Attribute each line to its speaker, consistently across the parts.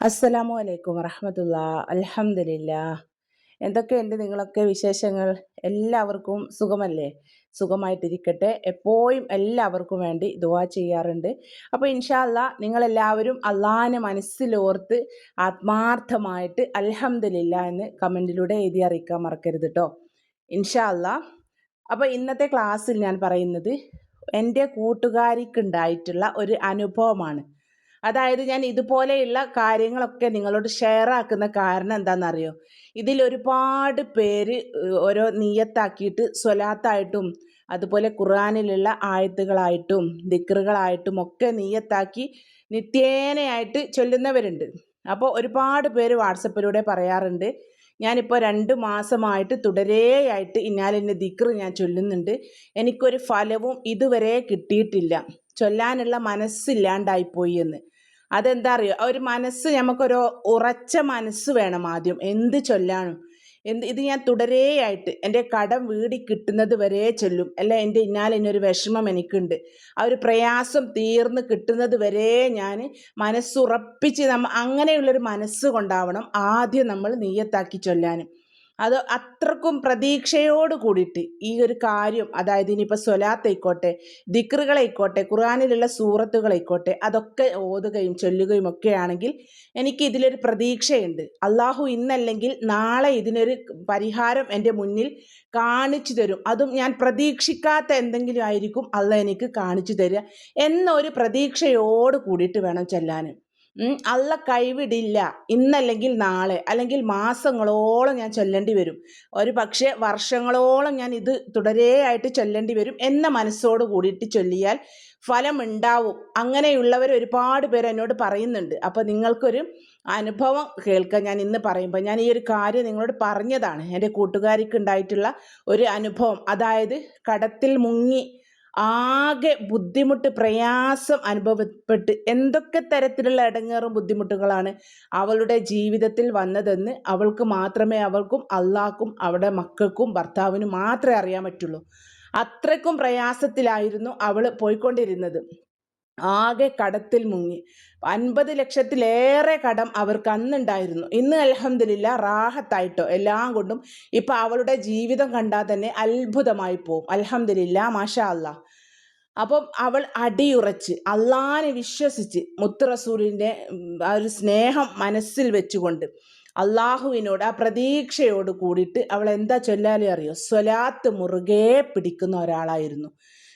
Speaker 1: അസ്സലാമു അലൈക്കും വറഹമത്തുള്ള. അലഹമില്ല എന്തൊക്കെയുണ്ട് നിങ്ങളൊക്കെ വിശേഷങ്ങൾ? എല്ലാവർക്കും സുഖമല്ലേ? സുഖമായിട്ടിരിക്കട്ടെ. എപ്പോഴും എല്ലാവർക്കും വേണ്ടി ദുവാ ചെയ്യാറുണ്ട്. അപ്പോൾ ഇൻഷാല്ല നിങ്ങളെല്ലാവരും അള്ളാഹിനെ മനസ്സിലോർത്ത് ആത്മാർത്ഥമായിട്ട് അലഹമില്ല എന്ന് കമന്റിലൂടെ എഴുതി അറിയിക്കാൻ മറക്കരുത് കേട്ടോ ഇൻഷാല്ല അപ്പോൾ ഇന്നത്തെ ക്ലാസ്സിൽ ഞാൻ പറയുന്നത് എന്റെ കൂട്ടുകാരിക്കുണ്ടായിട്ടുള്ള ഒരു അനുഭവമാണ്. അതായത് ഞാൻ ഇതുപോലെയുള്ള കാര്യങ്ങളൊക്കെ നിങ്ങളോട് ഷെയർ ആക്കുന്ന കാരണം എന്താണെന്നറിയോ? ഇതിൽ ഒരുപാട് പേര് ഓരോ നീയത്താക്കിയിട്ട് സ്വലാത്തായിട്ടും അതുപോലെ ഖുർആാനിലുള്ള ആയത്തുകളായിട്ടും ദിക്റുകളായിട്ടും ഒക്കെ നീയത്താക്കി നിത്യേനയായിട്ട് ചൊല്ലുന്നവരുണ്ട്. അപ്പോൾ ഒരുപാട് പേര് വാട്സപ്പിലൂടെ പറയാറുണ്ട്. ഞാനിപ്പോൾ രണ്ട് മാസമായിട്ട് തുടരെയായിട്ട് ഇന്നാലിന്റെ ദിക്റ് ഞാൻ ചൊല്ലുന്നുണ്ട്. എനിക്കൊരു ഫലവും ഇതുവരെ കിട്ടിയിട്ടില്ല. ചൊല്ലാനുള്ള മനസ്സില്ലാണ്ടായിപ്പോയി എന്ന്. അതെന്താ അറിയോ? ഒരു മനസ്സ് നമുക്കൊരു ഉറച്ച മനസ്സ് വേണം ആദ്യം. എന്ത് ചൊല്ലാനും? എന്ത് ഇത് ഞാൻ തുടരെയായിട്ട് എന്റെ കടം വീടി കിട്ടുന്നത് വരെ ചൊല്ലും. അല്ല എന്റെ ഇന്നാൽ ഇന്നൊരു വിഷമം എനിക്കുണ്ട്. ആ ഒരു പ്രയാസം തീർന്ന് കിട്ടുന്നത് വരെ ഞാൻ മനസ്സുറപ്പിച്ച് നമ്മ അങ്ങനെയുള്ളൊരു മനസ്സ് കൊണ്ടാവണം ആദ്യം നമ്മൾ നെയ്യത്താക്കി ചൊല്ലാനും. അത് അത്രക്കും പ്രതീക്ഷയോട് കൂടിയിട്ട് ഈ ഒരു കാര്യം അതായത് ഇനിയിപ്പോൾ സ്വലാത്തായിക്കോട്ടെ ദിക്റുകളായിക്കോട്ടെ ഖുർആാനിലുള്ള സൂറത്തുകളായിക്കോട്ടെ അതൊക്കെ ഓതുകയും ചൊല്ലുകയും ഒക്കെ ആണെങ്കിൽ എനിക്ക് ഇതിലൊരു പ്രതീക്ഷയുണ്ട്. അള്ളാഹു ഇന്നല്ലെങ്കിൽ നാളെ ഇതിനൊരു പരിഹാരം എന്റെ മുന്നിൽ കാണിച്ചു തരും. അതും ഞാൻ പ്രതീക്ഷിക്കാത്ത എന്തെങ്കിലും ആയിരിക്കും അള്ള എനിക്ക് കാണിച്ചു തരിക എന്നൊരു പ്രതീക്ഷയോട് കൂടിയിട്ട് വേണം ചെല്ലാനും അള്ള കൈവിടില്ല. ഇന്നല്ലെങ്കിൽ നാളെ. അല്ലെങ്കിൽ മാസങ്ങളോളം ഞാൻ ചൊല്ലേണ്ടി വരും. ഒരു പക്ഷേ വർഷങ്ങളോളം ഞാൻ ഇത് തുടരെയായിട്ട് ചൊല്ലേണ്ടി വരും എന്ന മനസ്സോട് കൂടിയിട്ട് ചൊല്ലിയാൽ ഫലമുണ്ടാവും. അങ്ങനെയുള്ളവർ ഒരുപാട് പേർ എന്നോട് പറയുന്നുണ്ട്. അപ്പോൾ നിങ്ങൾക്കൊരു അനുഭവം കേൾക്കാൻ ഞാൻ ഇന്ന് പറയുമ്പോൾ ഞാൻ ഈ ഒരു കാര്യം നിങ്ങളോട് പറഞ്ഞതാണ്. എന്റെ കൂട്ടുകാരിക്ക് ഉണ്ടായിട്ടുള്ള ഒരു അനുഭവം. അതായത് കടത്തിൽ മുങ്ങി ആകെ ബുദ്ധിമുട്ട് പ്രയാസം അനുഭവപ്പെട്ട് എന്തൊക്കെ തരത്തിലുള്ള ഇടങ്ങേറും ബുദ്ധിമുട്ടുകളാണ് അവളുടെ ജീവിതത്തിൽ വന്നതെന്ന് അവൾക്ക് മാത്രമേ അവൾക്കും അള്ളാക്കും അവളുടെ മക്കൾക്കും ഭർത്താവിനും മാത്രമേ അറിയാൻ പറ്റുള്ളൂ. അത്രയ്ക്കും പ്രയാസത്തിലായിരുന്നു അവൾ പോയിക്കൊണ്ടിരുന്നത്. ആകെ കടത്തിൽ മുങ്ങി. അൻപത് ലക്ഷത്തിലേറെ കടം അവർക്ക് അന്നുണ്ടായിരുന്നു. ഇന്ന് അലഹമില്ല റാഹത്തായിട്ടോ എല്ലാം കൊണ്ടും ഇപ്പം അവളുടെ ജീവിതം കണ്ടാൽ തന്നെ അത്ഭുതമായി പോവും. അലഹമില്ല മാഷാ അല്ലാ അപ്പം അവൾ അടിയുറച്ച് അള്ളാനെ വിശ്വസിച്ച് മുത്തുറസൂലിന്റെ ആ ഒരു സ്നേഹം മനസ്സിൽ വെച്ചുകൊണ്ട് അള്ളാഹുവിനോട് ആ പ്രതീക്ഷയോട് കൂടിയിട്ട് അവൾ എന്താ ചൊല്ലാലേ അറിയോ? സ്വലാത്ത് മുറുകെ പിടിക്കുന്ന ഒരാളായിരുന്നു.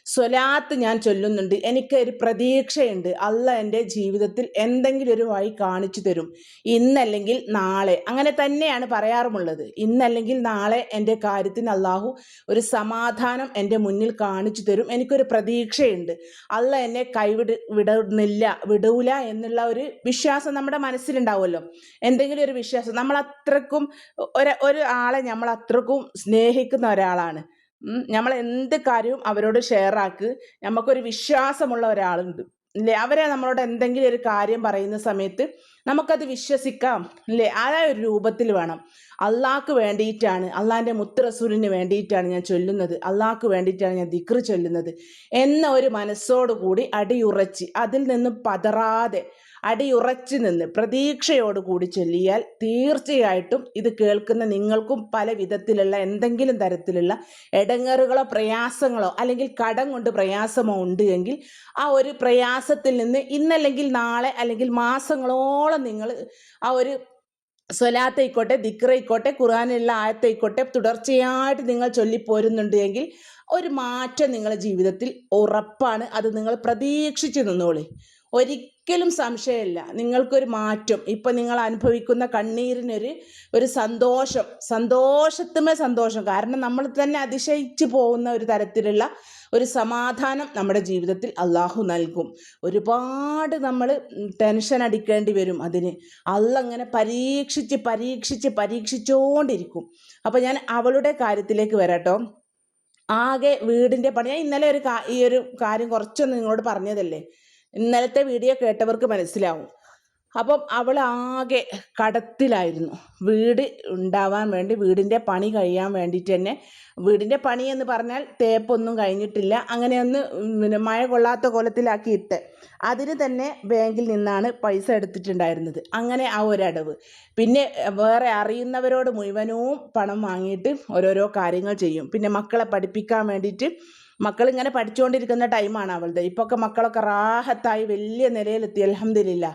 Speaker 1: സ്വലാത്ത് ഞാൻ ചൊല്ലുന്നുണ്ട്. എനിക്ക് ഒരു പ്രതീക്ഷയുണ്ട്. അല്ല എന്റെ ജീവിതത്തിൽ എന്തെങ്കിലും ഒരു വഴി കാണിച്ചു തരും. ഇന്നല്ലെങ്കിൽ നാളെ. അങ്ങനെ തന്നെയാണ് പറയാറുമുള്ളത്. ഇന്നല്ലെങ്കിൽ നാളെ എന്റെ കാര്യത്തിന് അള്ളാഹു ഒരു സമാധാനം എന്റെ മുന്നിൽ കാണിച്ചു തരും. എനിക്കൊരു പ്രതീക്ഷയുണ്ട്. അല്ല എന്നെ കൈവിട് വിടുന്നില്ല വിടൂല എന്നുള്ള ഒരു വിശ്വാസം നമ്മുടെ മനസ്സിലുണ്ടാവുമല്ലോ. എന്തെങ്കിലും ഒരു വിശ്വാസം. നമ്മൾ അത്രക്കും ഒരു ഒരു ആളെ നമ്മൾ അത്രക്കും സ്നേഹിക്കുന്ന ഒരാളാണ്. നമ്മൾ എന്ത് കാര്യവും അവരോട് ഷെയർ ആക്ക്. നമുക്കൊരു വിശ്വാസമുള്ള ഒരാളുണ്ട്. അല്ലേ അവരെ നമ്മളോട് എന്തെങ്കിലും ഒരു കാര്യം പറയുന്ന സമയത്ത് നമുക്കത് വിശ്വസിക്കാം. അല്ലേ ആ ഒരു രൂപത്തിൽ വേണം. അള്ളാഹ്ക്ക് വേണ്ടിയിട്ടാണ് അള്ളാഹിന്റെ മുത്തറസൂലിന് വേണ്ടിയിട്ടാണ് ഞാൻ ചൊല്ലുന്നത്. അള്ളാഹ്ക്ക് വേണ്ടിയിട്ടാണ് ഞാൻ ദിക്റ് ചൊല്ലുന്നത്. എന്ന ഒരു മനസ്സോടുകൂടി അടിയുറച്ച് അതിൽ നിന്നും പതറാതെ അടിയുറച്ചു നിന്ന് പ്രതീക്ഷയോടുകൂടി ചൊല്ലിയാൽ തീർച്ചയായിട്ടും ഇത് കേൾക്കുന്ന നിങ്ങൾക്കും പല വിധത്തിലുള്ള എന്തെങ്കിലും തരത്തിലുള്ള ഇടങ്ങറുകളോ പ്രയാസങ്ങളോ അല്ലെങ്കിൽ കടം കൊണ്ട് പ്രയാസമോ ഉണ്ട് എങ്കിൽ ആ ഒരു പ്രയാസത്തിൽ നിന്ന് ഇന്നല്ലെങ്കിൽ നാളെ അല്ലെങ്കിൽ മാസങ്ങളോളം നിങ്ങൾ ആ ഒരു സ്വലാത്തായിക്കോട്ടെ ദിക്റയിക്കോട്ടെ ഖുറാനുള്ള ആയത്തായിക്കോട്ടെ തുടർച്ചയായിട്ട് നിങ്ങൾ ചൊല്ലിപ്പോരുന്നുണ്ട് എങ്കിൽ ഒരു മാറ്റം നിങ്ങളുടെ ജീവിതത്തിൽ ഉറപ്പാണ്. അത് നിങ്ങൾ പ്രതീക്ഷിച്ച് നിന്നോളി. ഒരിക്കലും സംശയമില്ല. നിങ്ങൾക്കൊരു മാറ്റം. ഇപ്പം നിങ്ങൾ അനുഭവിക്കുന്ന കണ്ണീരിനൊരു ഒരു സന്തോഷം. സന്തോഷത്തുമേ സന്തോഷം. കാരണം നമ്മൾ തന്നെ അതിശയിച്ചു പോകുന്ന ഒരു തരത്തിലുള്ള ഒരു സമാധാനം നമ്മുടെ ജീവിതത്തിൽ അള്ളാഹു നൽകും. ഒരുപാട് നമ്മൾ ടെൻഷൻ അടിക്കേണ്ടി വരും അതിന്. അള്ളങ്ങനെ പരീക്ഷിച്ച് പരീക്ഷിച്ച് പരീക്ഷിച്ചുകൊണ്ടിരിക്കും അപ്പോൾ ഞാൻ അവളുടെ കാര്യത്തിലേക്ക് വരാട്ടോ. ആകെ വീടിന്റെ പണി. ഞാൻ ഇന്നലെ ഒരു ഈ ഒരു കാര്യം കുറച്ചൊന്ന് നിങ്ങളോട് പറഞ്ഞതല്ലേ? ഇന്നലത്തെ വീഡിയോ കേട്ടവർക്ക് മനസ്സിലാവും. അപ്പം അവൾ ആകെ കടത്തിലായിരുന്നു. വീട് ഉണ്ടാവാൻ വേണ്ടി വീടിന്റെ പണി കഴിയാൻ വേണ്ടിയിട്ട് തന്നെ. വീടിന്റെ പണി എന്ന് പറഞ്ഞാൽ തേപ്പൊന്നും കഴിഞ്ഞിട്ടില്ല. അങ്ങനെ ഒന്ന് പിന്നെ മഴ കൊള്ളാത്ത കോലത്തിലാക്കി ഇട്ട് അതിന് തന്നെ ബാങ്കിൽ നിന്നാണ് പൈസ എടുത്തിട്ടുണ്ടായിരുന്നത്. അങ്ങനെ ആ ഒരടവ് പിന്നെ വേറെ അറിയുന്നവരോട് മുഴുവനും പണം വാങ്ങിയിട്ട് ഓരോരോ കാര്യങ്ങൾ ചെയ്യും. പിന്നെ മക്കളെ പഠിപ്പിക്കാൻ വേണ്ടിയിട്ട് മക്കൾ ഇങ്ങനെ പഠിച്ചുകൊണ്ടിരിക്കുന്ന ടൈമാണ് അവളുടെ. ഇപ്പോഴൊക്കെ മക്കളൊക്കെ റാഹത്തായി വലിയ നിലയിലെത്തി. അലഹമില്ല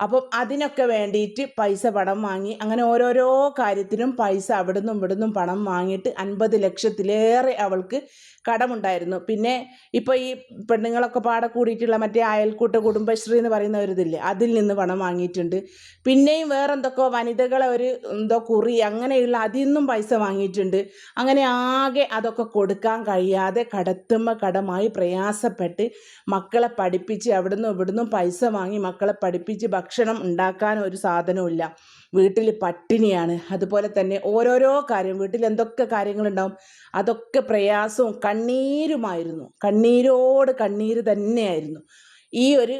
Speaker 1: അപ്പം അതിനൊക്കെ വേണ്ടിയിട്ട് പൈസ പണം വാങ്ങി അങ്ങനെ ഓരോരോ കാര്യത്തിനും പൈസ അവിടുന്നും ഇവിടുന്നും പണം വാങ്ങിയിട്ട് അൻപത് ലക്ഷത്തിലേറെ അവൾക്ക് കടമുണ്ടായിരുന്നു. പിന്നെ ഇപ്പോൾ ഈ പെണ്ണുങ്ങളൊക്കെ പാടെ കൂടിയിട്ടുള്ള മറ്റേ അയൽക്കൂട്ട കുടുംബശ്രീ എന്ന് പറയുന്ന ഒരു ഇതില്ലേ അതിൽ നിന്ന് പണം വാങ്ങിയിട്ടുണ്ട്. പിന്നെയും വേറെ എന്തൊക്കെയോ വനിതകളെ ഒരു എന്തോ കുറി അങ്ങനെയുള്ള അതിൽ നിന്നും പൈസ വാങ്ങിയിട്ടുണ്ട്. അങ്ങനെ ആകെ അതൊക്കെ കൊടുക്കാൻ കഴിയാതെ കടത്തുമ്മ കടമായി പ്രയാസപ്പെട്ട് മക്കളെ പഠിപ്പിച്ച് അവിടുന്ന് ഇവിടുന്നും പൈസ വാങ്ങി മക്കളെ പഠിപ്പിച്ച് ഭക്ഷണം ഉണ്ടാക്കാൻ ഒരു സാധനവും വീട്ടിൽ പട്ടിണിയാണ്. അതുപോലെ തന്നെ ഓരോരോ കാര്യം വീട്ടിൽ എന്തൊക്കെ കാര്യങ്ങളുണ്ടാവും അതൊക്കെ പ്രയാസവും കണ്ണീരുമായിരുന്നു. കണ്ണീരോട് കണ്ണീര് തന്നെയായിരുന്നു. ഈ ഒരു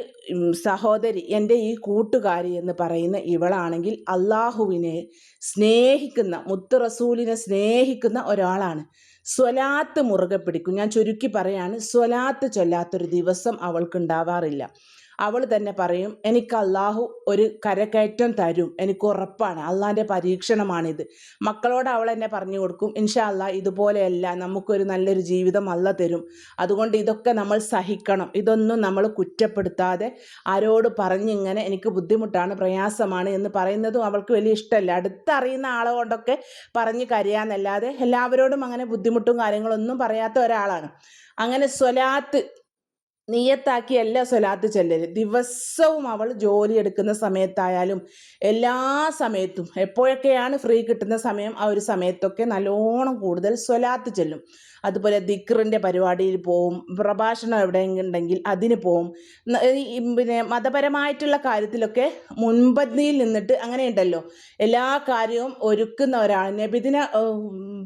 Speaker 1: സഹോദരി എന്റെ ഈ കൂട്ടുകാരി എന്ന് പറയുന്ന ഇവളാണെങ്കിൽ അള്ളാഹുവിനെ സ്നേഹിക്കുന്ന മുത്ത് റസൂലിനെ സ്നേഹിക്കുന്ന ഒരാളാണ്. സ്വലാത്ത് മുറുകെ പിടിക്കും. ഞാൻ ചുരുക്കി പറയാണ് സ്വലാത്ത് ചൊല്ലാത്തൊരു ദിവസം അവൾക്ക് ഉണ്ടാവാറില്ല അവൾ തന്നെ പറയും എനിക്ക് അള്ളാഹു ഒരു കരക്കയറ്റം തരും. എനിക്ക് ഉറപ്പാണ്. അള്ളാഹിന്റെ പരീക്ഷണമാണിത്. മക്കളോട് അവൾ എന്നെ പറഞ്ഞു കൊടുക്കും ഇൻഷാ അള്ളാഹ് ഇതുപോലെയല്ല. നമുക്കൊരു നല്ലൊരു ജീവിതം അല്ല തരും. അതുകൊണ്ട് ഇതൊക്കെ നമ്മൾ സഹിക്കണം. ഇതൊന്നും നമ്മൾ കുറ്റപ്പെടുത്താതെ ആരോട് പറഞ്ഞിങ്ങനെ എനിക്ക് ബുദ്ധിമുട്ടാണ് പ്രയാസമാണ് എന്ന് പറയുന്നതും അവൾക്ക് വലിയ ഇഷ്ടമല്ല. അടുത്തറിയുന്ന ആളെ കൊണ്ടൊക്കെ പറഞ്ഞ് കരയാന്നല്ലാതെ എല്ലാവരോടും അങ്ങനെ ബുദ്ധിമുട്ടും കാര്യങ്ങളൊന്നും പറയാത്ത ഒരാളാണ്. അങ്ങനെ സ്വലാത്ത് നിയത്താക്കിയല്ല സ്വലാത്ത് ചെല്ലല്. ദിവസവും അവൾ ജോലി എടുക്കുന്ന സമയത്തായാലും എല്ലാ സമയത്തും എപ്പോഴൊക്കെയാണ് ഫ്രീ കിട്ടുന്ന സമയം ആ ഒരു സമയത്തൊക്കെ നല്ലോണം കൂടുതൽ സ്വലാത്ത് ചെല്ലും. അതുപോലെ ദിക്റിന്റെ പരിപാടിയിൽ പോവും പ്രഭാഷണം എവിടെയെങ്കിലും ഉണ്ടെങ്കിൽ അതിന് പോവും. പിന്നെ മതപരമായിട്ടുള്ള കാര്യത്തിലൊക്കെ മുൻപന്തിയിൽ നിന്നിട്ട് അങ്ങനെയുണ്ടല്ലോ. എല്ലാ കാര്യവും ഒരുക്കുന്ന ഒരാൾ നബിദിന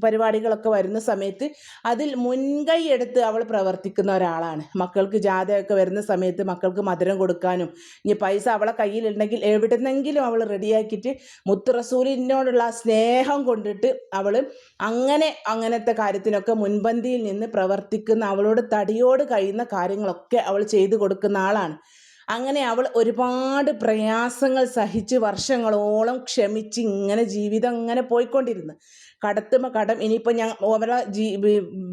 Speaker 1: പരിപാടികളൊക്കെ വരുന്ന സമയത്ത് അതിൽ മുൻകൈ എടുത്ത് അവൾ പ്രവർത്തിക്കുന്ന ഒരാളാണ്. മക്കൾക്ക് ജാഥയൊക്കെ വരുന്ന സമയത്ത് മക്കൾക്ക് മധുരം കൊടുക്കാനും ഇനി പൈസ അവളെ കയ്യിലുണ്ടെങ്കിൽ എവിടുന്നെങ്കിലും അവൾ റെഡിയാക്കിയിട്ട് മുത്തുറസൂലിനോടുള്ള സ്നേഹം കൊണ്ടിട്ട് അവൾ അങ്ങനെ അങ്ങനത്തെ കാര്യത്തിനൊക്കെ മുൻപന്തിയിൽ നിന്ന് പ്രവർത്തിക്കുന്ന അവളോട് തടിയോട് കഴിയുന്ന കാര്യങ്ങളൊക്കെ അവൾ ചെയ്തു കൊടുക്കുന്ന ആളാണ്. അങ്ങനെ അവൾ ഒരുപാട് പ്രയാസങ്ങൾ സഹിച്ച് വർഷങ്ങളോളം ക്ഷമിച്ച് ഇങ്ങനെ ജീവിതം ഇങ്ങനെ പോയിക്കൊണ്ടിരുന്നു. കടത്തുമ്മ കടം ഇനിയിപ്പോൾ ഞാൻ അവരെ ജീ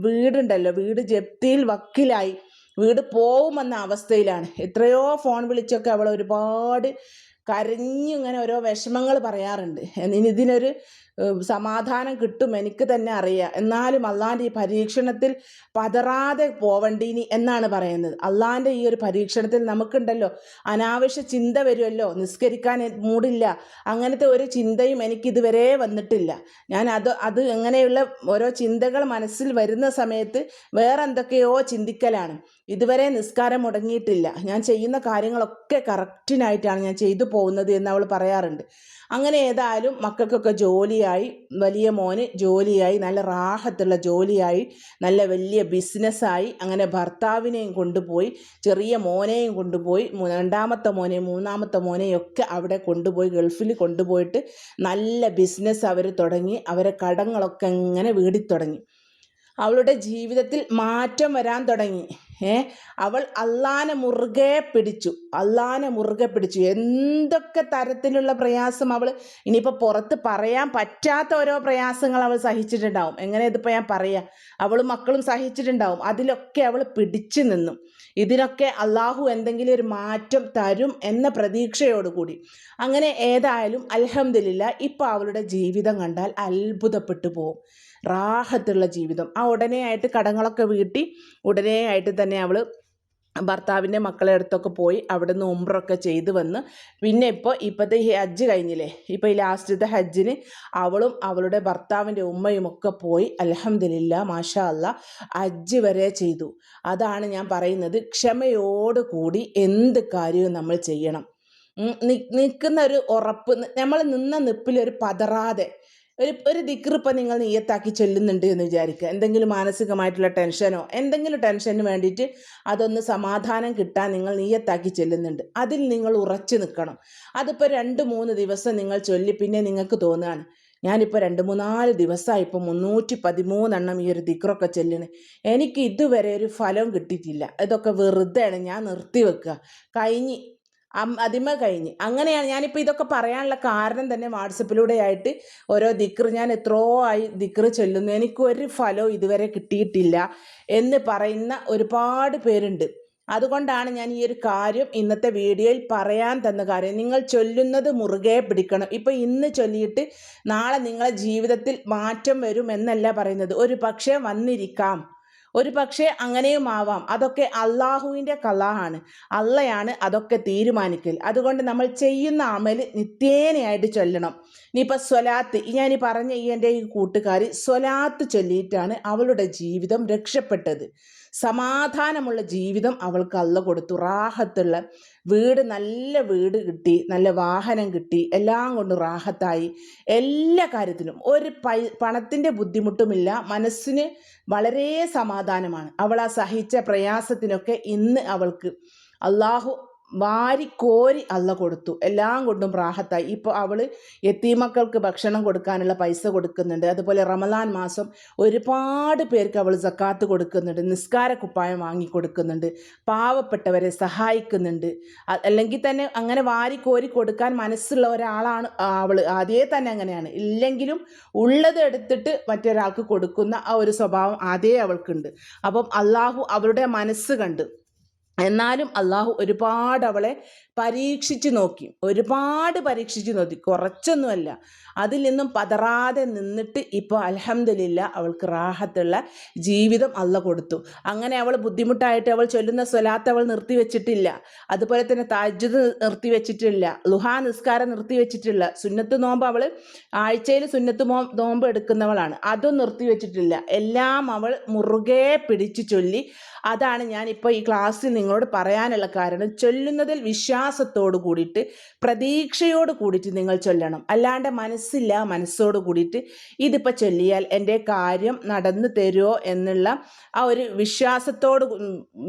Speaker 1: വീടുണ്ടല്ലോ വീട് ജപ്തിയിൽ വക്കിലായി. വീട് പോകുമെന്ന അവസ്ഥയിലാണ്. എത്രയോ ഫോൺ വിളിച്ചൊക്കെ അവൾ ഒരുപാട് കരഞ്ഞിങ്ങനെ ഓരോ വിഷമങ്ങൾ പറയാറുണ്ട്. ഇനി ഇതിനൊരു സമാധാനം കിട്ടും എനിക്ക് തന്നെ അറിയാം. എന്നാലും അള്ളാന്റെ ഈ പരീക്ഷണത്തിൽ പതറാതെ പോവണ്ടീനി എന്നാണ് പറയുന്നത്. അള്ളാന്റെ ഈ ഒരു പരീക്ഷണത്തിൽ നമുക്കുണ്ടല്ലോ അനാവശ്യ ചിന്ത വരുമല്ലോ നിസ്കരിക്കാൻ മൂടില്ല. അങ്ങനത്തെ ഒരു ചിന്തയും എനിക്ക് ഇതുവരെ വന്നിട്ടില്ല. ഞാൻ അത് അത് എങ്ങനെയുള്ള ഓരോ ചിന്തകൾ മനസ്സിൽ വരുന്ന സമയത്ത് വേറെ എന്തൊക്കെയോ ചിന്തിക്കലാണ്. ഇതുവരെ നിസ്കാരം മുടങ്ങിയിട്ടില്ല. ഞാൻ ചെയ്യുന്ന കാര്യങ്ങളൊക്കെ കറക്റ്റിനായിട്ടാണ് ഞാൻ ചെയ്തു പോകുന്നത് എന്ന് അവൾ പറയാറുണ്ട്. അങ്ങനെ ഏതായാലും മക്കൾക്കൊക്കെ ജോലിയായി വലിയ മോന് ജോലിയായി നല്ല റാഹത്തുള്ള ജോലിയായി നല്ല വലിയ ബിസിനസ്സായി അങ്ങനെ ഭർത്താവിനെയും കൊണ്ടുപോയി ചെറിയ മോനെയും കൊണ്ടുപോയി രണ്ടാമത്തെ മോനെ മൂന്നാമത്തെ മോനെയും ഒക്കെ അവിടെ കൊണ്ടുപോയി ഗൾഫിൽ കൊണ്ടുപോയിട്ട് നല്ല ബിസിനസ് അവർ തുടങ്ങി അവരെ കടങ്ങളൊക്കെ ഇങ്ങനെ വീടിത്തുടങ്ങി. അവളുടെ ജീവിതത്തിൽ മാറ്റം വരാൻ തുടങ്ങി. ഏ? അവൾ അള്ളാനെ മുറുകെ പിടിച്ചു. അള്ളാനെ മുറുകെ പിടിച്ചു. എന്തൊക്കെ തരത്തിലുള്ള പ്രയാസം അവൾ ഇനിയിപ്പോൾ പുറത്ത് പറയാൻ പറ്റാത്ത ഓരോ പ്രയാസങ്ങൾ അവൾ സഹിച്ചിട്ടുണ്ടാവും. എങ്ങനെ ഇതിപ്പോൾ ഞാൻ പറയാം? അവളും മക്കളും സഹിച്ചിട്ടുണ്ടാവും. അതിലൊക്കെ അവൾ പിടിച്ചു നിന്നു. ഇതിനൊക്കെ അള്ളാഹു എന്തെങ്കിലും ഒരു മാറ്റം തരും എന്ന പ്രതീക്ഷയോടുകൂടി. അങ്ങനെ ഏതായാലും അലഹമില്ല ഇപ്പോൾ അവളുടെ ജീവിതം കണ്ടാൽ അത്ഭുതപ്പെട്ടു പോകും റാഹത്തുള്ള ജീവിതം. ആ ഉടനെ ആയിട്ട് കടങ്ങളൊക്കെ വീട്ടി ഉടനെ ആയിട്ട് തന്നെ അവൾ ഭർത്താവിന്റെ മക്കളെ അടുത്തൊക്കെ പോയി അവിടെ നിന്ന് ഉംറൊക്കെ ചെയ്ത് വന്ന്. പിന്നെ ഇപ്പോൾ ഇപ്പോഴത്തെ ഹജ്ജ് കഴിഞ്ഞില്ലേ? ഇപ്പോൾ ഈ ലാസ്റ്റത്തെ ഹജ്ജിന് അവളും അവളുടെ ഭർത്താവിന്റെ ഉമ്മയും ഒക്കെ പോയി. അലഹമില്ല മാഷാ അല്ല ഹജ്ജ് വരെ ചെയ്തു. അതാണ് ഞാൻ പറയുന്നത്. ക്ഷമയോടുകൂടി എന്ത് കാര്യവും നമ്മൾ ചെയ്യണം. നിൽക്കുന്ന ഒരു ഉറപ്പ് നമ്മൾ നിന്ന നിപ്പിലൊരു പതറാതെ ഒരു ഒരു ദിക്ർ ഇപ്പം നിങ്ങൾ നീയത്താക്കി ചെല്ലുന്നുണ്ട് എന്ന് വിചാരിക്കുക. എന്തെങ്കിലും മാനസികമായിട്ടുള്ള ടെൻഷനോ എന്തെങ്കിലും ടെൻഷന് വേണ്ടിയിട്ട് അതൊന്ന് സമാധാനം കിട്ടാൻ നിങ്ങൾ നീയത്താക്കി ചെല്ലുന്നുണ്ട്. അതിൽ നിങ്ങൾ ഉറച്ചു നിൽക്കണം. അതിപ്പോൾ രണ്ട് മൂന്ന് ദിവസം നിങ്ങൾ ചൊല്ലി പിന്നെ നിങ്ങൾക്ക് തോന്നുകയാണ് ഞാനിപ്പോൾ രണ്ട് മൂന്നാൽ ദിവസമായി ഇപ്പോൾ മുന്നൂറ്റി പതിമൂന്നെണ്ണം ഈ ഒരു ദിക്റൊക്കെ ചെല്ലണ് എനിക്ക് ഇതുവരെ ഒരു ഫലം കിട്ടിയിട്ടില്ല. ഇതൊക്കെ വെറുതെയാണ് ഞാൻ നിർത്തി വെക്കുക. കഴിഞ്ഞ് അതിമ കഴിഞ്ഞ്. അങ്ങനെയാണ് ഞാനിപ്പോൾ ഇതൊക്കെ പറയാനുള്ള കാരണം തന്നെ വാട്സപ്പിലൂടെ ആയിട്ട് ഓരോ ദിക്ർ ഞാൻ എത്രയോ ആയി ദിക്ർ ചൊല്ലുന്നു. എനിക്ക് ഒരു ഫലവും ഇതുവരെ കിട്ടിയിട്ടില്ല എന്ന് പറയുന്ന ഒരുപാട് പേരുണ്ട്. അതുകൊണ്ടാണ് ഞാൻ ഈ ഒരു കാര്യം ഇന്നത്തെ വീഡിയോയിൽ പറയാൻ തന്ന കാര്യം. നിങ്ങൾ ചൊല്ലുന്നത് മുറുകെ പിടിക്കണം. ഇപ്പം ഇന്ന് ചൊല്ലിയിട്ട് നാളെ നിങ്ങളെ ജീവിതത്തിൽ മാറ്റം വരും എന്നല്ല പറയുന്നത്. ഒരു പക്ഷേ വന്നിരിക്കാം. ഒരു പക്ഷേ അങ്ങനെയും ആവാം. അതൊക്കെ അള്ളാഹുവിന്റെ കലാഹാണ്. അള്ളയാണ് അതൊക്കെ തീരുമാനിക്കൽ. അതുകൊണ്ട് നമ്മൾ ചെയ്യുന്ന അമൽ നിത്യേനയായിട്ട് ചൊല്ലണം. ഇനിയിപ്പോൾ സ്വലാത്ത് ഞാൻ ഈ പറഞ്ഞ ഈ എന്റെ ഈ കൂട്ടുകാരി സ്വലാത്ത് ചൊല്ലിയിട്ടാണ് അവളുടെ ജീവിതം രക്ഷപ്പെട്ടത്. സമാധാനമുള്ള ജീവിതം അവൾക്ക് അള്ള കൊടുത്തു. റാഹത്തുള്ള വീട് നല്ല വീട് കിട്ടി നല്ല വാഹനം കിട്ടി എല്ലാം കൊണ്ട് റാഹത്തായി. എല്ലാ കാര്യത്തിലും ഒരു പൈ പണത്തിന്റെ ബുദ്ധിമുട്ടുമില്ല മനസ്സിന് വളരെ സമാധാനമാണ്. അവൾ ആ സഹിച്ച പ്രയാസത്തിനൊക്കെ ഇന്ന് അവൾക്ക് അള്ളാഹു വാരിക്കോരി അള്ള കൊടുത്തു. എല്ലാം കൊണ്ടും റാഹത്തായി ഇപ്പോൾ അവൾ എത്തീമക്കൾക്ക് ഭക്ഷണം കൊടുക്കാനുള്ള പൈസ കൊടുക്കുന്നുണ്ട്. അതുപോലെ റമലാൻ മാസം ഒരുപാട് പേർക്ക് അവൾ സക്കാത്ത് കൊടുക്കുന്നുണ്ട്. നിസ്കാര കുപ്പായം വാങ്ങി കൊടുക്കുന്നുണ്ട്. പാവപ്പെട്ടവരെ സഹായിക്കുന്നുണ്ട്. അല്ലെങ്കിൽ തന്നെ അങ്ങനെ വാരി കോരി കൊടുക്കാൻ മനസ്സുള്ള ഒരാളാണ് അവൾ ആദ്യേ തന്നെ അങ്ങനെയാണ്. ഇല്ലെങ്കിലും ഉള്ളത് എടുത്തിട്ട് മറ്റൊരാൾക്ക് കൊടുക്കുന്ന ആ ഒരു സ്വഭാവം ആദ്യേ അവൾക്കുണ്ട്. അപ്പം അള്ളാഹു അവരുടെ മനസ്സ് കണ്ട് എന്നാലും അള്ളാഹു ഒരുപാട് അവളെ പരീക്ഷിച്ച് നോക്കി. ഒരുപാട് പരീക്ഷിച്ച് നോക്കി. കുറച്ചൊന്നുമല്ല. അതിൽ നിന്നും പതറാതെ നിന്നിട്ട് ഇപ്പോൾ അലഹമില്ല അവൾക്ക് റാഹത്തുള്ള ജീവിതം അല്ല കൊടുത്തു. അങ്ങനെ അവൾ ബുദ്ധിമുട്ടായിട്ട് അവൾ ചൊല്ലുന്ന സ്വലാത്ത് അവൾ നിർത്തിവെച്ചിട്ടില്ല. അതുപോലെ തന്നെ താജ്ജുദ് നിർത്തിവെച്ചിട്ടില്ല. ലുഹാ നിസ്കാരം നിർത്തിവെച്ചിട്ടില്ല. സുന്നത്ത് നോമ്പ് അവൾ ആഴ്ചയിൽ സുന്നത്ത് നോമ്പ് എടുക്കുന്നവളാണ്. അതും നിർത്തിവെച്ചിട്ടില്ല. എല്ലാം അവൾ മുറുകെ പിടിച്ചു ചൊല്ലി. അതാണ് ഞാനിപ്പോൾ ഈ ക്ലാസ്സിൽ നിങ്ങളോട് പറയാനുള്ള കാരണം. ചൊല്ലുന്നതിൽ വിശ്വാസത്തോട് കൂടിയിട്ട് പ്രതീക്ഷയോട് കൂടിയിട്ട് നിങ്ങൾ ചൊല്ലണം. അല്ലാണ്ട് മനസ്സില്ല മനസ്സോട് കൂടിയിട്ട് ഇതിപ്പോൾ ചൊല്ലിയാൽ എന്റെ കാര്യം നടന്നു തരുമോ എന്നുള്ള ആ ഒരു വിശ്വാസത്തോട്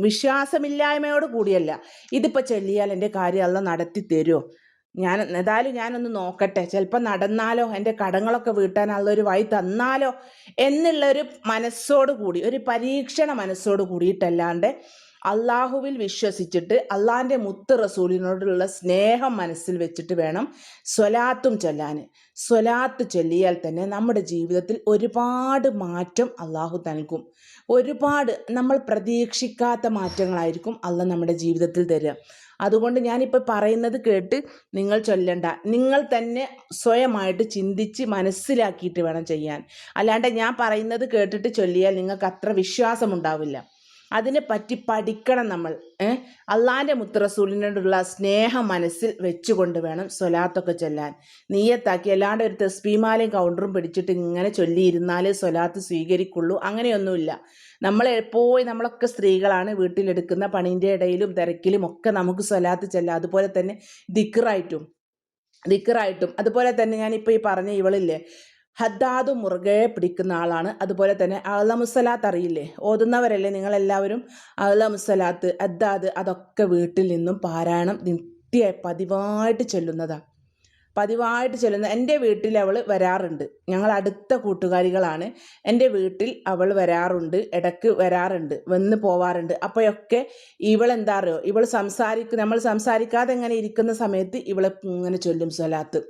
Speaker 1: വിശ്വാസമില്ലായ്മയോട് കൂടിയല്ല. ഇതിപ്പോൾ ചൊല്ലിയാൽ എന്റെ കാര്യം അല്ല നടത്തി തരുമോ ഞാൻ ഏതായാലും ഞാനൊന്ന് നോക്കട്ടെ. ചിലപ്പോൾ നടന്നാലോ എന്റെ കടങ്ങളൊക്കെ വീട്ടാനുള്ള ഒരു വഴി തന്നാലോ എന്നുള്ളൊരു മനസ്സോട് കൂടി ഒരു പരീക്ഷണ മനസ്സോട് കൂടിയിട്ടല്ലാണ്ട് അള്ളാഹുവിൽ വിശ്വസിച്ചിട്ട് അള്ളാഹിന്റെ മുത്ത് റസൂലിനോടുള്ള സ്നേഹം മനസ്സിൽ വെച്ചിട്ട് വേണം സ്വലാത്തും ചൊല്ലാൻ സ്വലാത്ത് ചൊല്ലിയാൽ തന്നെ നമ്മുടെ ജീവിതത്തിൽ ഒരുപാട് മാറ്റം അള്ളാഹു നൽകും. ഒരുപാട് നമ്മൾ പ്രതീക്ഷിക്കാത്ത മാറ്റങ്ങളായിരിക്കും അല്ല നമ്മുടെ ജീവിതത്തിൽ തരിക. അതുകൊണ്ട് ഞാനിപ്പോൾ പറയുന്നത് കേട്ട് നിങ്ങൾ ചൊല്ലണ്ട. നിങ്ങൾ തന്നെ സ്വയമായിട്ട് ചിന്തിച്ച് മനസ്സിലാക്കിയിട്ട് വേണം ചെയ്യാൻ. അല്ലാണ്ട് ഞാൻ പറയുന്നത് കേട്ടിട്ട് ചൊല്ലിയാൽ നിങ്ങൾക്ക് അത്ര വിശ്വാസമുണ്ടാവില്ല അതിനെ പറ്റി പഠിക്കണം നമ്മൾ. അള്ളാന്റെ മുത്തറസൂലിനോടുള്ള സ്നേഹം മനസ്സിൽ വെച്ചുകൊണ്ട് വേണം സ്വലാത്തൊക്കെ ചൊല്ലാൻ. നീയത്താക്കി അല്ലാണ്ട് ഒരു തെസ്ബീമാലയും കൗണ്ടറും പിടിച്ചിട്ട് ഇങ്ങനെ ചൊല്ലിയിരുന്നാലേ സ്വലാത്ത് സ്വീകരിക്കുള്ളൂ. അങ്ങനെയൊന്നുമില്ല. നമ്മൾ നമ്മളൊക്കെ സ്ത്രീകളാണ് വീട്ടിലെടുക്കുന്ന പണീന്റെ ഇടയിലും തിരക്കിലും ഒക്കെ നമുക്ക് സ്വലാത്ത് ചെല്ലാം. അതുപോലെ തന്നെ ദിക്കറായിട്ടും ദിക്കറായിട്ടും അതുപോലെ തന്നെ ഞാനിപ്പോൾ ഈ പറഞ്ഞ ഇവളില്ലേ ഹദ്ദാദ് മുറുകെ പിടിക്കുന്ന ആളാണ്. അതുപോലെ തന്നെ അള്ളമുസലാത്ത് അറിയില്ലേ? ഓതുന്നവരല്ലേ നിങ്ങളെല്ലാവരും? അള്ളമുസലാത്ത് ഹദ്ദാദ് അതൊക്കെ വീട്ടിൽ നിന്നും പാരായണം നിത്യ പതിവായിട്ട് ചൊല്ലുന്നതാണ് പതിവായിട്ട് ചെല്ലുന്ന എന്റെ വീട്ടിൽ അവൾ വരാറുണ്ട്. ഞങ്ങൾ അടുത്ത കൂട്ടുകാരികളാണ്. എന്റെ വീട്ടിൽ അവൾ വരാറുണ്ട് ഇടയ്ക്ക് വരാറുണ്ട് വന്ന് പോവാറുണ്ട്. അപ്പോഴൊക്കെ ഇവൾ എന്താ അറിയോ? ഇവൾ സംസാരിക്കും നമ്മൾ സംസാരിക്കാതെ എങ്ങനെ ഇരിക്കുന്ന സമയത്ത് ഇവളെ ഇങ്ങനെ ചൊല്ലും സ്വലാത്ത്.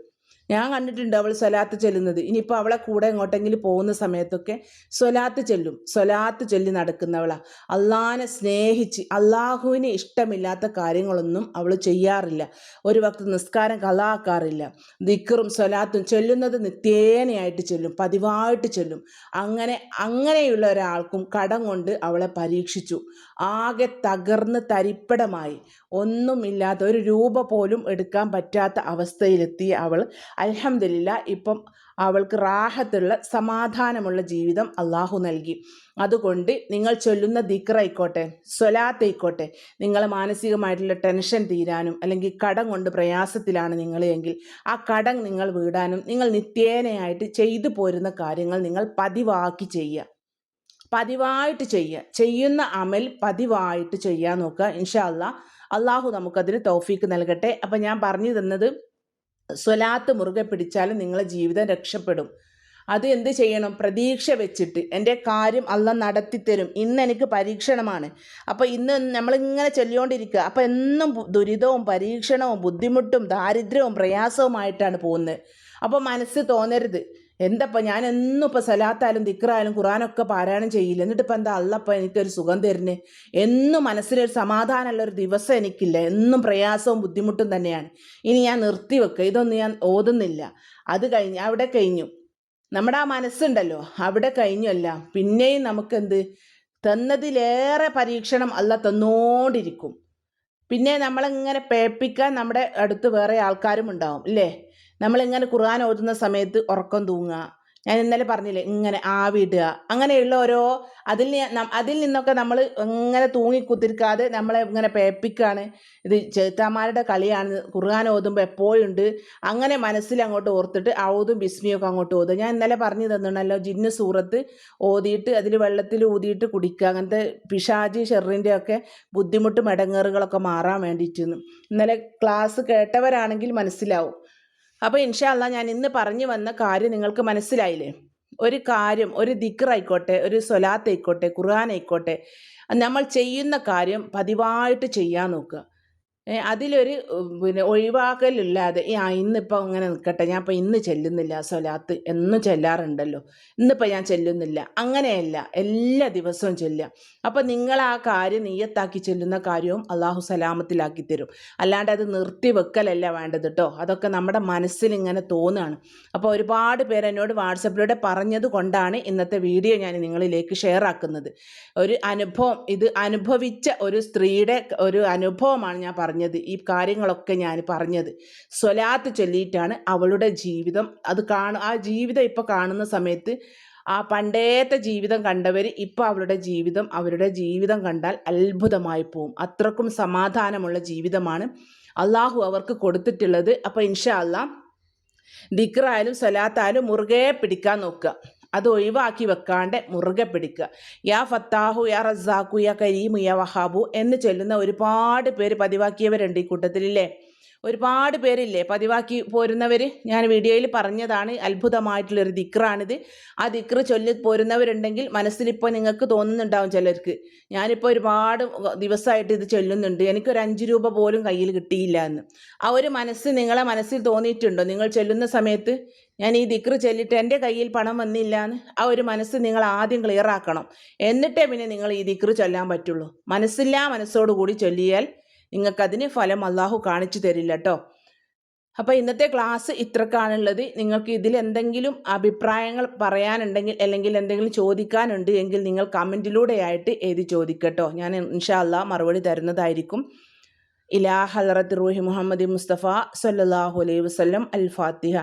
Speaker 1: ഞാൻ കണ്ടിട്ടുണ്ട് അവൾ സ്വലാത്ത് ചെല്ലുന്നത്. ഇനിയിപ്പോൾ അവളെ കൂടെ എങ്ങോട്ടെങ്കിലും പോകുന്ന സമയത്തൊക്കെ സ്വലാത്ത് ചെല്ലും. സ്വലാത്ത് ചൊല്ലി നടക്കുന്നവളാ. അള്ളാനെ സ്നേഹിച്ച് അള്ളാഹുവിന് ഇഷ്ടമില്ലാത്ത കാര്യങ്ങളൊന്നും അവൾ ചെയ്യാറില്ല. ഒരു വക്ത നിസ്കാരം കളാക്കാറില്ല ദിക്കറും സ്വലാത്തും ചൊല്ലുന്നത് നിത്യേനയായിട്ട് ചൊല്ലും. പതിവായിട്ട് ചൊല്ലും. അങ്ങനെ അങ്ങനെയുള്ള ഒരാൾക്കും കടം കൊണ്ട് അവളെ പരീക്ഷിച്ചു. ആകെ തകർന്ന് തരിപ്പടമായി. ഒന്നുമില്ലാത്ത ഒരു രൂപ പോലും എടുക്കാൻ പറ്റാത്ത അവസ്ഥയിലെത്തി അവൾ അൽഹംദുലില്ല ഇപ്പം അവൾക്ക് റാഹത്തുള്ള സമാധാനമുള്ള ജീവിതം അള്ളാഹു നൽകി. അതുകൊണ്ട് നിങ്ങൾ ചൊല്ലുന്ന ദിക്റായിക്കോട്ടെ സ്വലാത്തായിക്കോട്ടെ നിങ്ങൾ മാനസികമായിട്ടുള്ള ടെൻഷൻ തീരാനും അല്ലെങ്കിൽ കടം കൊണ്ട് പ്രയാസത്തിലാണ് നിങ്ങൾ എങ്കിൽ ആ കടം നിങ്ങൾ വീടാനും നിങ്ങൾ നിത്യേനയായിട്ട് ചെയ്തു പോരുന്ന കാര്യങ്ങൾ നിങ്ങൾ പതിവാക്കി ചെയ്യുക. പതിവായിട്ട് ചെയ്യുക. ചെയ്യുന്ന അമൽ പതിവായിട്ട് ചെയ്യാൻ നോക്കുക. ഇൻഷാ അള്ളാഹു നമുക്കതിന് തൗഫീക്ക് നൽകട്ടെ. അപ്പം ഞാൻ പറഞ്ഞു തന്നത് സ്വലാത്ത് മുറുകെ പിടിച്ചാൽ നിങ്ങളെ ജീവിതം രക്ഷപ്പെടും. അത് എന്ത് ചെയ്യണം? പ്രതീക്ഷ വെച്ചിട്ട് എന്റെ കാര്യം അല്ല നടത്തിത്തരും. ഇന്ന് എനിക്ക് പരീക്ഷണമാണ്. അപ്പോൾ ഇന്ന് നമ്മളിങ്ങനെ ചൊല്ലിക്കൊണ്ടിരിക്കുക. അപ്പോൾ എന്നും ദുരിതവും പരീക്ഷണവും ബുദ്ധിമുട്ടും ദാരിദ്ര്യവും പ്രയാസവുമായിട്ടാണ് പോകുന്നത്. അപ്പോൾ മനസ്സ് തോന്നരുത്. എന്തപ്പോൾ ഞാൻ എന്നും സലാത്തായാലും ദിക്റായാലും ഖുറാനൊക്കെ പാരായണം ചെയ്യില്ല. എന്നിട്ട് ഇപ്പം എന്താ അള്ളപ്പം എനിക്കൊരു സുഖം തരുന്നത് എന്നും മനസ്സിലൊരു സമാധാനമുള്ള ഒരു ദിവസം എനിക്കില്ല. എന്നും പ്രയാസവും ബുദ്ധിമുട്ടും തന്നെയാണ്. ഇനി ഞാൻ നിർത്തി വെക്കുക ഇതൊന്നും ഞാൻ ഓതുന്നില്ല. അത് കഴിഞ്ഞ് അവിടെ കഴിഞ്ഞു. നമ്മുടെ ആ മനസ്സുണ്ടല്ലോ. അവിടെ കഴിഞ്ഞല്ല പിന്നെയും നമുക്കെന്ത്? തന്നതിലേറെ പരീക്ഷണം അല്ല തന്നോണ്ടിരിക്കും. പിന്നെ നമ്മളിങ്ങനെ പേപ്പിക്കാൻ നമ്മുടെ അടുത്ത് വേറെ ആൾക്കാരും ഉണ്ടാവും. ഇല്ലേ? നമ്മളിങ്ങനെ ഖുർആൻ ഓതുന്ന സമയത്ത് ഉറക്കം തൂങ്ങുക. ഞാൻ ഇന്നലെ പറഞ്ഞില്ലേ ഇങ്ങനെ ആവിടുക അങ്ങനെയുള്ള ഓരോ അതിൽ അതിൽ നിന്നൊക്കെ നമ്മൾ ഇങ്ങനെ തൂങ്ങി കുത്തിരിക്കാതെ നമ്മളെ ഇങ്ങനെ പേപ്പിക്കാണ്. ഇത് ചേത്താമാരുടെ കളിയാണ്. ഖുർആൻ ഓതുമ്പോൾ എപ്പോഴും ഉണ്ട് അങ്ങനെ മനസ്സിൽ അങ്ങോട്ട് ഓർത്തിട്ട് ഔതും ബിസ്മിയൊക്കെ അങ്ങോട്ട് ഓതും ഞാൻ ഇന്നലെ പറഞ്ഞു തന്നിട്ടുണ്ടല്ലോ ജിന്ന് സൂറത്ത് ഓതിയിട്ട് അതിൽ വെള്ളത്തിൽ ഊതിയിട്ട് കുടിക്കുക. അങ്ങനത്തെ പിശാജി ഷെറിന്റെ ഒക്കെ ബുദ്ധിമുട്ടും ഇടങ്ങേറുകളൊക്കെ മാറാൻ വേണ്ടിയിട്ട് ഇന്നലെ ക്ലാസ് കേട്ടവരാണെങ്കിൽ മനസ്സിലാവും. അപ്പോൾ ഇൻഷാല്ല ഞാൻ ഇന്ന് പറഞ്ഞു വന്ന കാര്യം നിങ്ങൾക്ക് മനസ്സിലായില്ലേ? ഒരു കാര്യം ഒരു ദിക്റായിക്കോട്ടെ ഒരു സ്വലാത്തായിക്കോട്ടെ ഖുർആൻ ആയിക്കോട്ടെ നമ്മൾ ചെയ്യുന്ന കാര്യം പതിവായിട്ട് ചെയ്യാൻ നോക്കുക. അതിലൊരു പിന്നെ ഒഴിവാക്കലില്ലാതെ ആ ഇന്നിപ്പോൾ ഇങ്ങനെ നിൽക്കട്ടെ ഞാൻ ഇപ്പോൾ ഇന്ന് ചെല്ലുന്നില്ല സ്വലാത്ത് എന്നും ചെല്ലാറുണ്ടല്ലോ ഇന്നിപ്പോൾ ഞാൻ ചെല്ലുന്നില്ല അങ്ങനെയല്ല എല്ലാ ദിവസവും ചെല്ലുക. അപ്പോൾ നിങ്ങൾ ആ കാര്യം നീയത്താക്കി ചെല്ലുന്ന കാര്യവും അള്ളാഹു സലാമത്തിലാക്കി തരും. അല്ലാണ്ട് അത് നിർത്തി വെക്കലല്ല വേണ്ടത് കേട്ടോ അതൊക്കെ നമ്മുടെ മനസ്സിൽ ഇങ്ങനെ തോന്നുകയാണ് അപ്പോൾ ഒരുപാട് പേരെന്നോട് വാട്സപ്പിലൂടെ പറഞ്ഞത് കൊണ്ടാണ് ഇന്നത്തെ വീഡിയോ ഞാൻ നിങ്ങളിലേക്ക് ഷെയർ ആക്കുന്നത് ഒരു അനുഭവം ഇത് അനുഭവിച്ച ഒരു സ്ത്രീയുടെ ഒരു അനുഭവമാണ് ഞാൻ പറഞ്ഞത്. ഈ കാര്യങ്ങളൊക്കെ ഞാൻ പറഞ്ഞത്. സ്വലാത്ത് ചൊല്ലിയിട്ടാണ് അവളുടെ ജീവിതം. അത് കാണും ആ ജീവിതം ഇപ്പോൾ കാണുന്ന സമയത്ത് ആ പണ്ടേത്തെ ജീവിതം കണ്ടവർ ഇപ്പോൾ അവളുടെ ജീവിതം അവരുടെ ജീവിതം കണ്ടാൽ അത്ഭുതമായി പോവും. അത്രക്കും സമാധാനമുള്ള ജീവിതമാണ് അള്ളാഹു അവർക്ക് കൊടുത്തിട്ടുള്ളത്. അപ്പോൾ ഇൻഷാ അല്ലാ ദിക്റായാലും സ്വലാത്തായാലും മുറുകെ പിടിക്കാൻ നോക്കുക. അത് ഒഴിവാക്കി വെക്കാണ്ട് മുറുകെ പിടിക്കുക. യാ ഫത്താഹു യാ റസാഖു യാ കരീമു യാ വഹാബു എന്ന് ചൊല്ലുന്ന ഒരുപാട് പേര് പതിവാക്കിയവരുണ്ട് ഈ കൂട്ടത്തിലില്ലേ? ഒരുപാട് പേരില്ലേ പതിവാക്കി പോരുന്നവർ ഞാൻ വീഡിയോയിൽ പറഞ്ഞതാണ് അത്ഭുതമായിട്ടുള്ളൊരു ദിക്റാണിത്. ആ ദിക്റ് ചൊല്ലി പോരുന്നവരുണ്ടെങ്കിൽ മനസ്സിലിപ്പോൾ നിങ്ങൾക്ക് തോന്നുന്നുണ്ടാവും ചിലർക്ക്. ഞാനിപ്പോൾ ഒരുപാട് ദിവസമായിട്ട് ഇത് ചൊല്ലുന്നുണ്ട്. എനിക്കൊരു അഞ്ച് രൂപ പോലും കയ്യിൽ കിട്ടിയില്ല എന്ന്. ആ ഒരു മനസ്സ് നിങ്ങളെ മനസ്സിൽ തോന്നിയിട്ടുണ്ടോ? നിങ്ങൾ ചൊല്ലുന്ന സമയത്ത് ഞാൻ ഈ ദിക്റ് ചൊല്ലിട്ട് എന്റെ കയ്യിൽ പണം വന്നില്ല എന്ന് ആ ഒരു മനസ്സ് നിങ്ങൾ ആദ്യം ക്ലിയർ ആക്കണം. എന്നിട്ടേ പിന്നെ നിങ്ങൾ ഈ ദിക്റ് ചൊല്ലാൻ പറ്റുള്ളൂ. മനസ്സില്ലാ മനസ്സോടുകൂടി ചൊല്ലിയാൽ നിങ്ങൾക്കതിന് ഫലം അള്ളാഹു കാണിച്ചു തരില്ല കേട്ടോ അപ്പോൾ ഇന്നത്തെ ക്ലാസ് ഇത്രക്കാണുള്ളത്. നിങ്ങൾക്ക് ഇതിൽ എന്തെങ്കിലും അഭിപ്രായങ്ങൾ പറയാനുണ്ടെങ്കിൽ അല്ലെങ്കിൽ എന്തെങ്കിലും ചോദിക്കാനുണ്ട് എങ്കിൽ നിങ്ങൾ കമന്റിലൂടെയായിട്ട് എഴുതി ചോദിക്കട്ടോ ഞാൻ ഇൻഷാ അല്ലാ മറുപടി തരുന്നതായിരിക്കും. ഇലാ ഹലറത്ത് റൂഹി മുഹമ്മദ് മുസ്തഫ സല്ലല്ലാഹു അലൈഹി വസ്ലം അൽ ഫാത്തിഹ.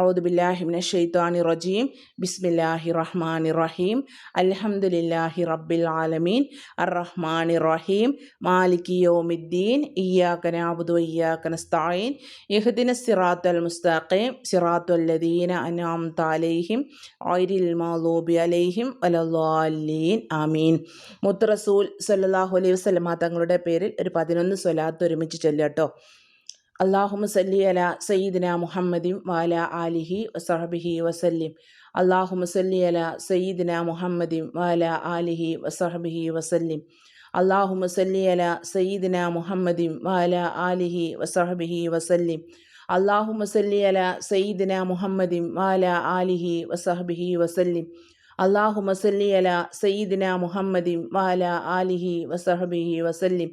Speaker 1: ഔദുബില്ലാഹിമിന ഷെയ്ത്താനി റജീം ബിസ്മില്ലാഹി റഹ്മാൻ റഹീം അലഹമുല്ലാഹി റബ്ബിൽ ആലമീൻ അർ അറഹ്മാൻ റഹീം മാലിക് യോമിദ്ദീൻ ഇയാക്ക നാബുദു ഇയാക്ക നസ്തായിൻ ഇഹദിന സിറാത്തൽ മുസ്താഖീം സിറാത്തുല്ലദീന അനാം താലേഹിം ഐരിൽ മാലൂബി അലൈഹിം അലല്ലാലീൻ ആമീൻ മുത്തറസൂൽ സല്ലാഹു അലൈഹി വസ്ലമ തങ്ങളുടെ പേരിൽ ഒരു പതിനൊന്ന് സ്വലാത്ത് ഒരുമിച്ച് ചൊല്ലാട്ടോ അള്ളാഹുമ സല്ലി അല സയ്യിദിന മുഹമ്മദിം വാല ആലിഹി വസഹബിഹി വസല്ലിം. അള്ളാഹുമ സല്ലി അല സയ്യിദിന മുഹമ്മദിം വാല ആലിഹി വസഹബിഹി വസല്ലിം. അള്ളാഹുമ സല്ലി അല സയ്യിദിന മുഹമ്മദിം വാല ആലിഹി വസഹബിഹി വസല്ലിം. അള്ളാഹുമ സല്ലി അല സയ്യിദിന മുഹമ്മദിം വാല ആലിഹി വസഹബിഹി വസല്ലിം. അള്ളാഹുമ സല്ലി അല സയ്യിദിന മുഹമ്മദിം വാല ആലിഹി വസഹബിഹി വസല്ലിം.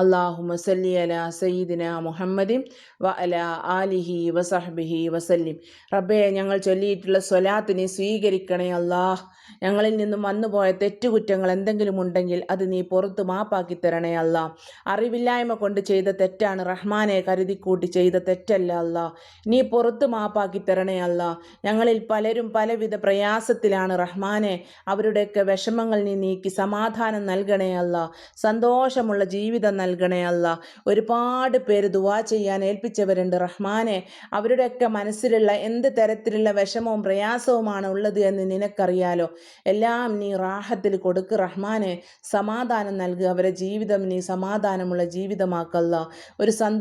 Speaker 1: അള്ളാഹു മസല്ലി അല സയ്യിദിന മുഹമ്മദിൻ വ അല ആലിഹി വസഹബിഹി വസല്ലിം. റബ്ബെ ഞങ്ങൾ ചൊല്ലിയിട്ടുള്ള സ്വലാത്തിനെ സ്വീകരിക്കണേ അള്ളാഹ് ഞങ്ങളിൽ നിന്നും വന്നുപോയ തെറ്റുകുറ്റങ്ങൾ എന്തെങ്കിലും ഉണ്ടെങ്കിൽ അത് നീ പുറത്ത് മാപ്പാക്കി തരണേ അല്ല അറിവില്ലായ്മ കൊണ്ട് ചെയ്ത തെറ്റാണ് റഹ്മാനെ കരുതിക്കൂട്ടി ചെയ്ത തെറ്റല്ല അല്ല നീ പുറത്ത് മാപ്പാക്കി തരണേ അല്ല ഞങ്ങളിൽ പലരും പലവിധ പ്രയാസത്തിലാണ് റഹ്മാനെ. അവരുടെയൊക്കെ വിഷമങ്ങൾ നീ നീക്കി സമാധാനം നൽകണേ അല്ല സന്തോഷമുള്ള ജീവിതം നൽകണേ അല്ല. ഒരുപാട് പേര് ദുവാ ചെയ്യാൻ ഏൽപ്പിച്ചവരുണ്ട് റഹ്മാനെ. അവരുടെയൊക്കെ മനസ്സിലുള്ള എന്ത് തരത്തിലുള്ള വിഷമവും പ്രയാസവുമാണ് ഉള്ളത് എന്ന് നിനക്കറിയാലോ? എല്ലാം നീ റാഹത്തിൽ കൊടുക്ക് റഹ്മാനെ. സമാധാനം നൽകുക അവരെ ജീവിതം നീ സമാധാനമുള്ള ജീവിതമാക്കല്ല. ഒരു സന്തോഷം